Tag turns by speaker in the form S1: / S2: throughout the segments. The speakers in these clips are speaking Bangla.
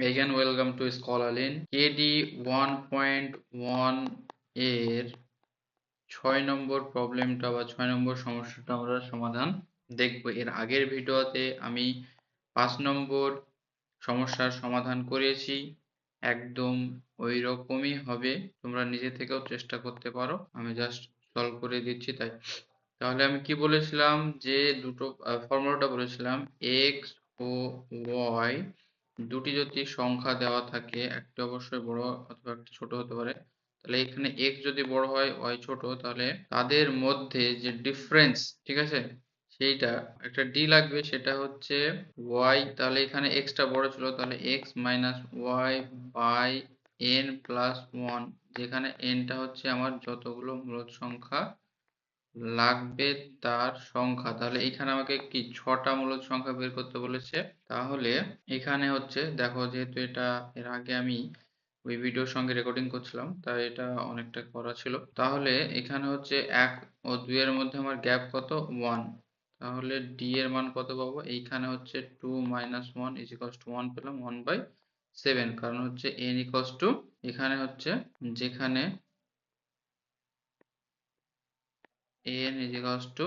S1: Again, welcome to Scholarlin. KD 1.1 এর ছয় নম্বর প্রবলেমটা বা ছয় নম্বর সমস্যাটা আমরা সমাধান দেখব। এর আগের ভিডিওতে আমি পাঁচ নম্বর সমস্যার সমাধান করেছি। একদম ওই রকমই হবে। তোমরা নিজে থেকেও চেষ্টা করতে পারো। আমি জাস্ট সলভ করে দিচ্ছি তাই। তাহলে আমি কি বলেছিলাম? যে দুটো ফর্মুলাটা বলেছিলাম এক্স ও ওয়াই দুটি যদি সংখ্যা দেওয়া থাকে, একটি অবশ্যই বড় অথবা একটি ছোট হতে পারে। তাহলে এখানে x যদি বড় হয়, y ছোট, তাহলে তাদের মধ্যে যে ডিফারেন্স ঠিক আছে? সেইটা একটা d লাগবে, সেটা হচ্ছে y তাহলে এখানে x টা বড় ছিল, তাহলে x minus y by n plus one যেখানে n টা হচ্ছে আমার যতগুলো মূলদ সংখ্যা লাগবে তার সংখ্যা। তাহলে এখানে আমাকে কি ছটা মূলদ সংখ্যা বের করতে বলেছে? তাহলে এখানে হচ্ছে দেখো যেহেতু এটা এর আগে আমি ওই ভিডিওর সঙ্গে রেকর্ডিং করছিলাম, তাই এটা অনেকটা করা ছিল। তাহলে এখানে হচ্ছে এক ও দুই এর মধ্যে আমার গ্যাপ কত? ওয়ান তাহলে ডি এর মান কত পাবো? এইখানে হচ্ছে two minus one is equals to one পেলাম ওয়ান বাই সেভেন কারণ হচ্ছে এন ইকলস টু এখানে হচ্ছে যেখানে an is equals টু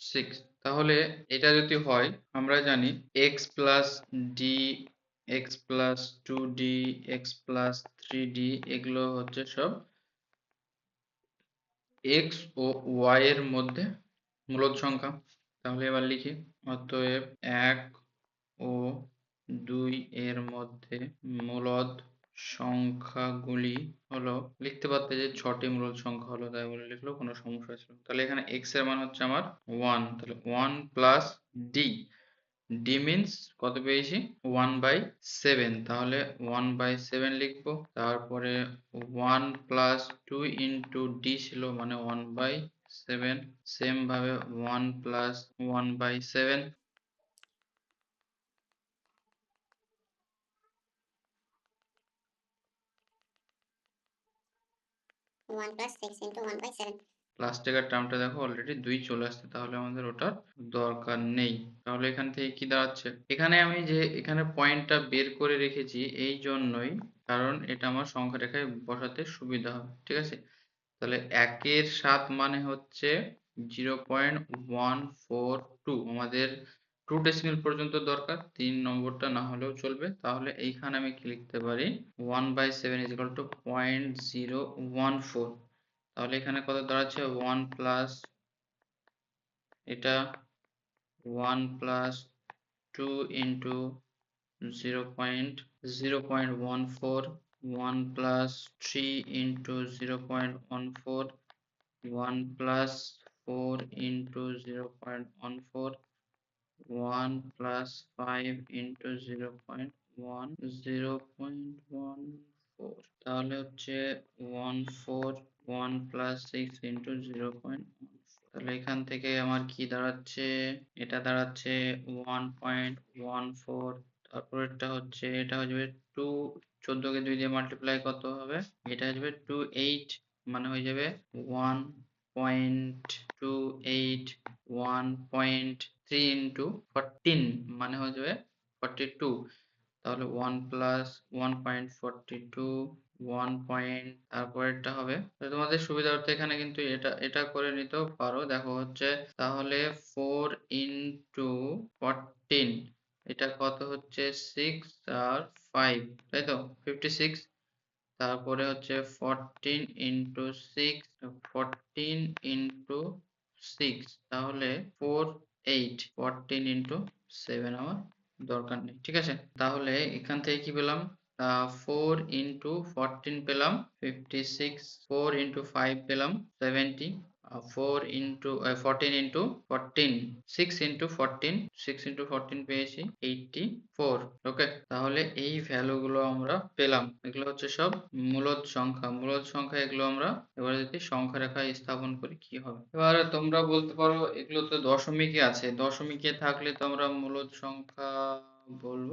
S1: 6 তাহলে এটা যদি হয়, আমরা জানি x plus d, x plus 2d x plus 3d এগুলো হচ্ছে সব এক্স ও ওয়াই এর মধ্যে মূলদ সংখ্যা। তাহলে এবার লিখি, অতএব এক ও দুই এর মধ্যে মূলদ সংখ্যাগুলি হলো, লিখতে পারতে যে ছটি মূলদ সংখ্যা হলো, তাই বলে লিখলো কোনো সমস্যা ছিল তাহলে এখানে x এর মান হচ্ছে আমার ওয়ান তাহলে one plus d d means কত পেয়েছি? ওয়ান বাই সেভেন তাহলে ওয়ান বাই সেভেন লিখব, তারপরে one plus two into d ছিল মানে ওয়ান বাই সেভেন সেম ভাবে one plus one by seven
S2: one plus six into one by seven
S1: লাস্টের টার্মটা দেখো অলরেডি দুই চলে আসছে, তাহলে আমাদের ওটার দরকার নেই। তাহলে এখান থেকে কি দাঁড়াচ্ছে? এখানে আমি যে, এখানে পয়েন্টটা বের করে রেখেছি এই জন্যই, কারণ এটা আমার সংখ্যা রেখায় বসাতে সুবিধা হবে, ঠিক আছে? তাহলে একের সাত মানে হচ্ছে zero point one four two আমাদের টু ডেসিমেল পর্যন্ত দরকার, তিন নম্বরটা না হলেও চলবে। তাহলে এইখানে আমি কি লিখতে পারি? One by seven is equal to point zero one four তাহলে এখানে কত দাঁড়াচ্ছে? ওয়ান প্লাস এটা one plus two into zero point zero point one four one plus three into zero point one four one plus four into zero point one four 1 plus 5 into 0.1 0.14 তাহলে হচ্ছে 14 1 plus 6 into পয়েন্ট তাহলে এখান থেকে আমার কি দাঁড়াচ্ছে? এটা দাঁড়াচ্ছে 1.14 তারপরেরটা হচ্ছে, এটা হয়ে 2 14 কে 2 দিয়ে মাল্টিপ্লাই কত হবে? এটা আসবে 28 মানে হয়ে যাবে 1.28 1. থ্রি ইন্টু ফোরটিন মানে হয়ে যাবে ফর্টি টু তাহলে one plus one point forty two one point তারপরেরটা হবে। তোমাদের সুবিধার্থে এখানে কিন্তু এটা এটা করে নিতেও পারো। দেখো হচ্ছে, তাহলে ফোর ইন্টু ফোরটিন এটা কত হচ্ছে সিক্স আর ফাইভ তাই তো? ফিফটি সিক্স তারপরে হচ্ছে fourteen into six fourteen into six তাহলে four eight fourteen into seven আমার দরকার নেই, ঠিক আছে? তাহলে এখান থেকে কি পেলাম? ফোর ইন্টু ফোরটিন পেলাম fifty six four into five পেলাম seventy four into fourteen into fourteen six into fourteen six into fourteen পেয়েছি এইটটি ফোর ওকে তাহলে এই ভ্যালুগুলো আমরা পেলাম। এগুলো হচ্ছে সব মূলদ সংখ্যা। মূলদ সংখ্যা এগুলো আমরা এবারে যদি সংখ্যা রেখায় স্থাপন করি, কি হবে? এবারে তোমরা বলতে পারো, এগুলো তো দশমিকে আছে। দশমিকে থাকলে তো আমরা মূলদ সংখ্যা বলব।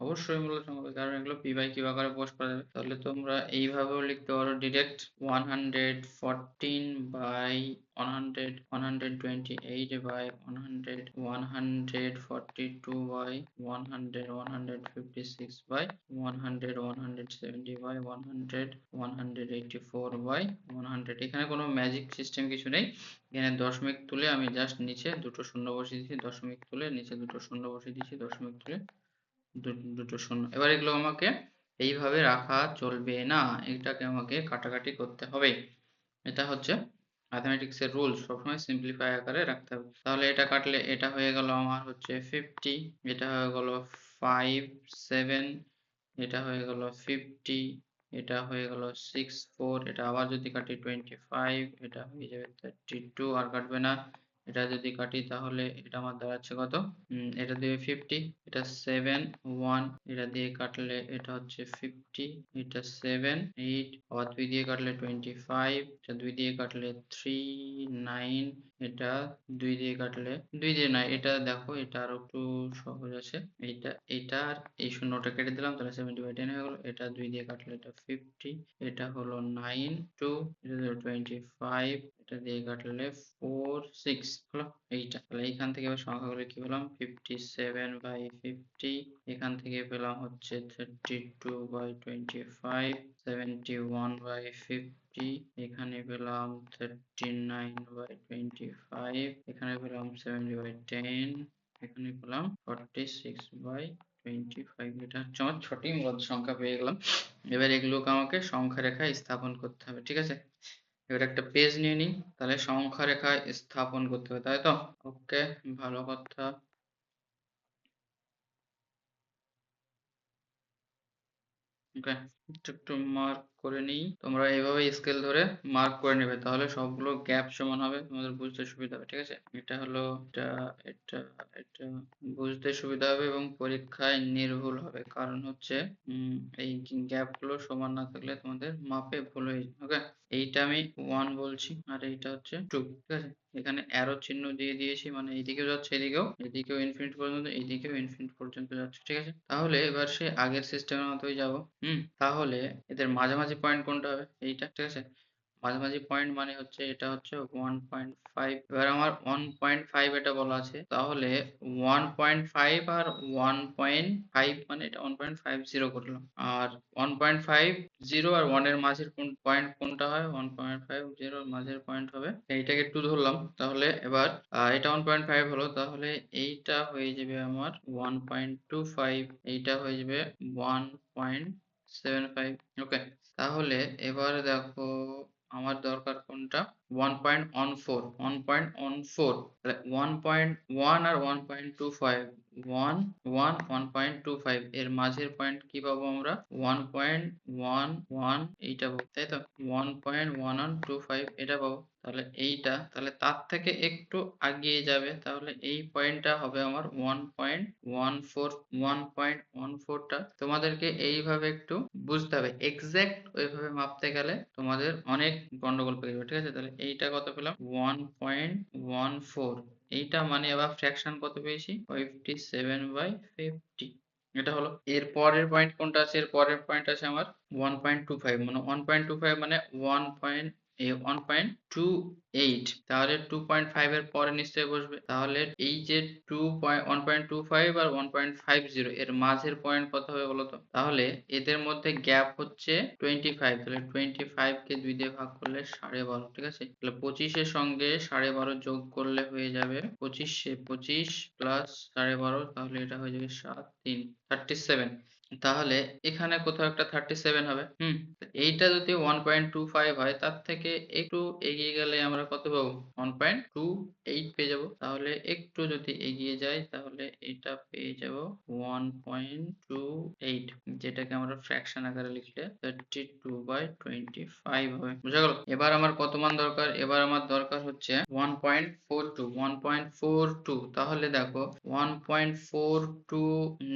S1: অবশ্যই মূল্য সংখ্যা কারণ এগুলো পি বাই কিউ আকারে প্রকাশ করা যাবে। তাহলে তোমরা এইভাবেও লিখতে পারো direct one hundred fourteen by one hundred one hundred twenty eight by one hundred one hundred forty two by one hundred one hundred fifty six by one hundred one hundred seventy by one hundred one hundred eighty four by one hundred এখানে কোনো ম্যাজিক সিস্টেম কিছু নেই। এখানে দশমিক তুলে আমি জাস্ট নিচে দুটো শূন্য বসিয়ে দিচ্ছি দশমিক তুলে নিচে দুটো শূন্য বসিয়ে দিচ্ছি দশমিক তুলে দুটো শূন্য। এবার এগুলো আমাকে এইভাবে রাখা চলবে না, এটাকে আমাকে কাটাকাটি করতে হবে। এটা হচ্ছে ম্যাথমেটিক্স রুল সবসময় সিম্পলিফাই আকারে রাখতে হবে। তাহলে এটা কাটলে এটা হয়ে গেল আমার হচ্ছে ফিফটি এটা হয়ে গেল ফাইভ সেভেন এটা হয়ে গেল ফিফটি এটা হয়ে গেল সিক্স ফোর এটা আবার যদি কাটি টোয়েন্টি ফাইভ এটা হয়ে যাবে থার্টি টু আর কাটবে না এটা যদি কাটি তাহলে এটা আমার দাঁড়াচ্ছে কত? এটা দিয়ে ফিফটি এটা সেভেন ওয়ান এটা দিয়ে কাটলে এটা হচ্ছে ফিফটি এটা সেভেন এইট আবার দুই দিয়ে কাটলে টোয়েন্টি ফাইভ এটা দুই দিয়ে কাটলে থ্রি নাইন এটা দুই দিয়ে কাটলে, দুই দিয়ে না এটা দেখো, এটা আরও একটু সহজ আছে, এইটা এটা আর এই শূন্যটা কেটে দিলাম, তাহলে সেভেন্টি বাই টেন হয়ে গেল, এটা দুই দিয়ে কাটলে এটা ফিফটি এটা হলো নাইন টু এটা টোয়েন্টি ফাইভ এটা দিয়ে কাটলে ফোর সিক্স হলো এইটা। তাহলে এইখান থেকে এবার সংখ্যাগুলো কি পেলাম? ফিফটি সেভেন বাই ফিফটি এখান থেকে পেলাম হচ্ছে thirty two by twenty five seventy one by fifty এখানে পেলাম thirty nine by twenty five এখানে পেলাম সেভেন্টি বাই টেন এখানে পেলাম forty six by twenty five এটা হচ্ছে আমার ছটি মূলত সংখ্যা পেয়ে গেলাম। এবার এগুলোকে আমাকে সংখ্যা রেখায় স্থাপন করতে হবে, ঠিক আছে? এবার একটা পেজ নিয়ে নিই, তাহলে সংখ্যা রেখায় স্থাপন করতে হবে, তাই তো? ওকে ভালো কথা। ওকে একটু মার্ক করে নিই। তোমরা এইভাবে স্কেল ধরে মার্ক করে নেবে। তাহলে সবগুলো গ্যাপ সমান হবে। তোমাদের বুঝতে সুবিধা হবে, ঠিক আছে? এটা হলো, এটা এটা এটা বুঝতে সুবিধা হবে এবং পরীক্ষায় নির্ভুল হবে। কারণ হচ্ছে এই গ্যাপগুলো সমান না থাকলে তোমাদের মাপে ভুল হয়ে যাবে ওকে এইটা আমি ওয়ান বলছি আর এইটা হচ্ছে টু ঠিক আছে? এখানে অ্যারো চিহ্ন দিয়ে দিয়েছি মানে এইদিকেও যাচ্ছে এদিকেও এদিকেও ইনফিনিট পর্যন্ত, এইদিকেও ইনফিনিট পর্যন্ত যাচ্ছে, ঠিক আছে? তাহলে এবার সে আগের সিস্টেমের মতোই যাব, হুম? তাহলে এদের মাঝামাঝি পয়েন্ট কোনটা হবে এইটা ঠিক আছে মাঝামাঝি পয়েন্ট মানে হচ্ছে এটা হচ্ছে ওয়ান পয়েন্ট ফাইভ এবার আমার ওয়ান পয়েন্ট ফাইভ এটা বলা আছে তাহলে ওয়ান পয়েন্ট ফাইভ আর ওয়ান পয়েন্ট ফাইভ মানে এটা ওয়ান পয়েন্ট ফাইভ জিরো করলাম আর ওয়ান পয়েন্ট ফাইভ জিরো আর ওয়ানের মাঝের কোন পয়েন্ট কোনটা হয় ওয়ান পয়েন্ট ফাইভ জিরো মাঝের পয়েন্ট হবে এইটাকে একটু ধরলাম তাহলে এবার এটা ওয়ান পয়েন্ট ফাইভ হলো তাহলে এইটা হয়ে যাবে আমার ওয়ান পয়েন্ট টু ফাইভ এইটা হয়ে যাবে one point seven five okay তাহলে এবার দেখো আমার দরকার কোনটা? One point one four one point one four one point one আর one point two five one one one point two five এর মাঝের পয়েন্ট কি পাবো আমরা? ওয়ান পয়েন্ট ওয়ান ওয়ান এইটা পাবো, তাই তো? One point one one two five এটা পাবো। তাহলে এইটা, তাহলে তার থেকে একটু আগিয়ে যাবে। তাহলে এই পয়েন্টটা হবে আমার one point one four one point one ফোরটা তোমাদেরকে এইভাবে একটু বুঝতে হবে। এক্সাক্ট ওইভাবে মাপতে গেলে তোমাদের অনেক গন্ডগোল পেয়ে যাবে, ঠিক আছে? তাহলে এইটা কত পেলাম? ওয়ান পয়েন্ট ওয়ান ফোর এইটা মানে আবার ফ্র্যাকশন কত পেয়েছি? ফিফটি সেভেন বাই ফিফটি এটা হলো, এর পরের পয়েন্ট কোনটা আছে? এর পরের পয়েন্ট আছে আমার ওয়ান পয়েন্ট টু ফাইভ মানে ওয়ান পয়েন্ট টু ফাইভ মানে one point one point two eight তাহলে টু পয়েন্ট ফাইভ এর পরে নিশ্চয়ই বসবে। তাহলে এই যে two point one point two five আর ওয়ান পয়েন্ট ফাইভ জিরো এর মাঝের পয়েন্ট কত হবে বলতো? তাহলে এদের মধ্যে গ্যাপ হচ্ছে টোয়েন্টি ফাইভ তাহলে টোয়েন্টি ফাইভ কে দুই দিয়ে ভাগ করলে সাড়ে বারো, ঠিক আছে? তাহলে পঁচিশের সঙ্গে সাড়ে বারো যোগ করলে হয়ে যাবে পঁচিশে পঁচিশ প্লাস সাড়ে বারো, তাহলে এটা হয়ে যাবে সাত, তিন থার্টি সেভেন তাহলে এখানে কোথাও একটা থার্টি সেভেন হবে। হুম এইটা যদি ওয়ান পয়েন্ট টু ফাইভ হয়, তার থেকে একটু এগিয়ে গেলে আমরা কত পাবো? ওয়ান পয়েন্ট টু এইট পেয়ে যাব। তাহলে একটু যদি এগিয়ে যাই, তাহলে এটা পেয়ে যাব ওয়ান পয়েন্ট টু এইট যেটাকে আমরা ফ্র্যাকশন আকারে লিখলে thirty two by twenty five হবে। বুঝা গেল? এবার আমার কত মান দরকার? এবার আমার দরকার হচ্ছে one point four two one point four two তাহলে দেখো ওয়ান পয়েন্ট ফোর টু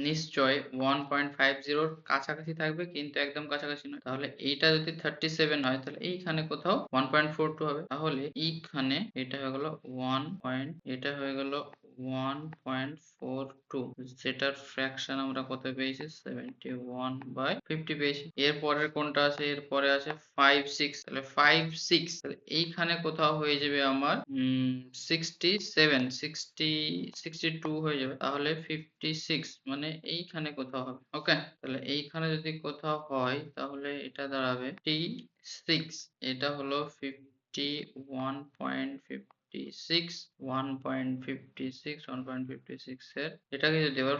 S1: নিশ্চয় ওয়ান পয়েন্ট ফাইভ জিরোর কাছাকাছি থাকবে, কিন্তু একদম কাছাকাছি নয়। তাহলে এইটা যদি থার্টি সেভেন হয়, তাহলে এইখানে কোথাও ওয়ান পয়েন্ট ফোর টু হবে। তাহলে এইখানে এটা হয়ে গেল ওয়ান পয়েন্ট এটা হয়ে গেল ওয়ান পয়েন্ট ফোর টু যেটার ফ্র্যাকশন আমরা কত পেয়েছি? সেভেন্টি ওয়ান বাই ফিফটি পেয়েছি। এর পরের কোনটা আছে? এরপরে আছে ফাইভ সিক্স তাহলে ফাইভ সিক্স তাহলে এইখানে কোথাও হয়ে যাবে আমার sixty seven sixty sixty two হয়ে যাবে। তাহলে ফিফটি সিক্স মানে এইখানে কোথাও হবে। ওকে তাহলে এইখানে যদি কোথাও হয়, তাহলে এটা দাঁড়াবে টি সিক্স এটা হলো fifty one point fifty six one point fifty six one point fifty six এর। এটাকে যদি এবার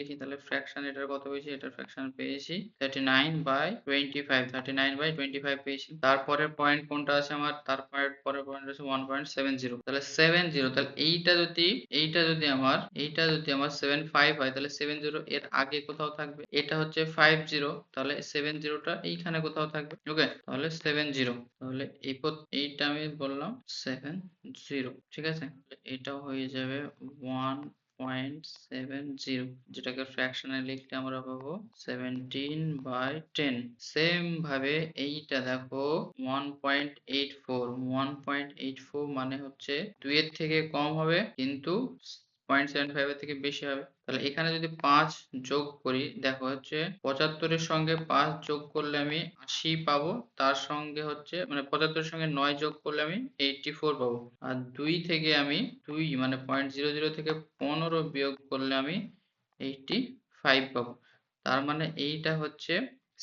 S1: লিখি, তাহলে ফ্র্যাকশন এটার কত ফ্র্যাকশন পেয়েছি? Thirty nine by twenty five thirty nine by twenty five পেয়েছি। তারপরের পয়েন্ট কোনটা আছে আমার? তারপরে পরের ওয়ান পয়েন্ট সেভেন জিরো তাহলে সেভেন জিরো তাহলে এইটা যদি এইটা যদি আমার, এইটা যদি আমার সেভেন ফাইভ হয়, তাহলে সেভেন জিরো এর আগে কোথাও থাকবে? এটা হচ্ছে ফাইভ জিরো তাহলে সেভেন জিরোটা এইখানে কোথাও থাকবে? ওকে তাহলে সেভেন জিরো তাহলে এই এইটা আমি বললাম সেভেন জিরো ঠিক আছে? এটাও হয়ে যাবে ওয়ান পয়েন্ট সেভেন জিরো যেটাকে ফ্র্যাকশনে লিখলে আমরা পাবো সেভেন্টিন বাই টেন সেম ভাবে এইটা দেখো one point eight four one point eight four মানে হচ্ছে দুইয়ের থেকে কম হবে, কিন্তু পয়েন্ট সেভেন ফাইভের থেকে বেশি হবে। তাহলে এখানে যদি পাঁচ যোগ করি, দেখো হচ্ছে পঁচাত্তরের সঙ্গে পাঁচ যোগ করলে আমি আশি পাবো, তার সঙ্গে হচ্ছে মানে পঁচাত্তরের সঙ্গে নয় যোগ করলে আমি এইটটি ফোর পাবো। আর দুই থেকে আমি দুই মানে পয়েন্ট জিরো জিরো থেকে পনেরো বিয়োগ করলে আমি এইটটি ফাইভ পাবো। তার মানে এইটা হচ্ছে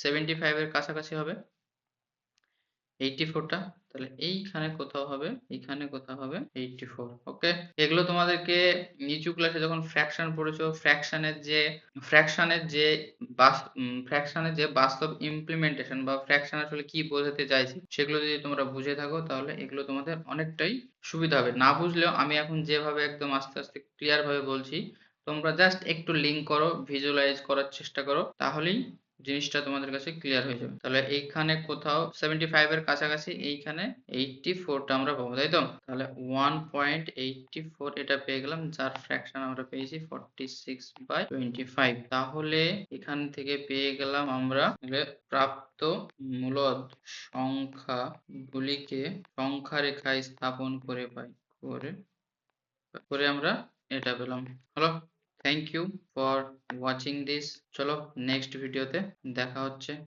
S1: সেভেন্টি ফাইভের কাছাকাছি হবে। এইটটি ফোরটা তাহলে এইখানে কোথাও হবে, এইখানে কোথাও হবে, এইটটি ফোর ওকে এগুলো তোমাদেরকে নিচু ক্লাসে যখন ফ্র্যাকশন পড়েছো ফ্র্যাকশনের যে ফ্র্যাকশনের যে ফ্র্যাকশনের যে বাস্তব ইমপ্লিমেন্টেশন বা ফ্র্যাকশন আসলে কি বোঝাতে চাইছে, সেগুলো যদি তোমরা বুঝে থাকো, তাহলে এগুলো তোমাদের অনেকটাই সুবিধা হবে। না বুঝলেও আমি এখন যেভাবে একদম আস্তে আস্তে ক্লিয়ার ভাবে বলছি, তোমরা জাস্ট একটু লিঙ্ক করো ভিজুয়ালাইজ করার চেষ্টা করো, তাহলেই জিনিসটা তোমাদের কাছে ক্লিয়ার হয়ে যাবে। তাহলে এইখানে কোথাও সেভেন্টি ফাইভ এর কাছাকাছি এইখানে এইটটি ফোরটা আমরা পাবো, তাই তো? তাহলে ওয়ান পয়েন্ট এইটটি ফোর এটা পেয়ে গেলাম, যার ফ্র্যাকশন আমরা পেয়েছি forty six by twenty five তাহলে এখান থেকে পেয়ে গেলাম আমরা প্রাপ্ত মূলদ সংখ্যা গুলিকে সংখ্যা রেখায় স্থাপন করে পাই করে করে আমরা এটা পেলাম। হলো? Thank you for watching this চলো নেক্সট ভিডিওতে দেখা হচ্ছে।